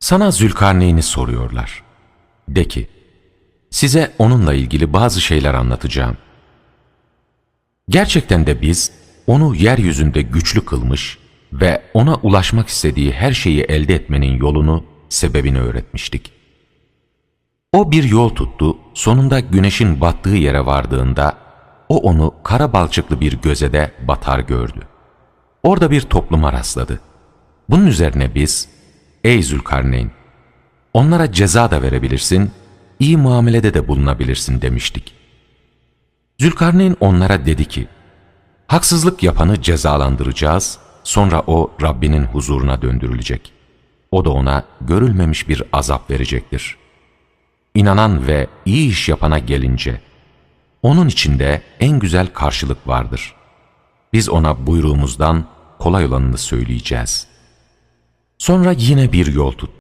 Sana Zülkarneyn'i soruyorlar. De ki, size onunla ilgili bazı şeyler anlatacağım. Gerçekten de biz onu yeryüzünde güçlü kılmış ve ona ulaşmak istediği her şeyi elde etmenin yolunu, sebebini öğretmiştik. O bir yol tuttu, sonunda güneşin battığı yere vardığında o onu kara balçıklı bir gözede batar gördü. Orada bir topluma rastladı. Bunun üzerine biz, ey Zülkarneyn, onlara ceza da verebilirsin, iyi muamelede de bulunabilirsin demiştik. Zülkarneyn onlara dedi ki, haksızlık yapanı cezalandıracağız, sonra o Rabbinin huzuruna döndürülecek. O da ona görülmemiş bir azap verecektir. İnanan ve iyi iş yapana gelince, onun içinde en güzel karşılık vardır. Biz ona buyruğumuzdan kolay olanını söyleyeceğiz. Sonra yine bir yol tuttu.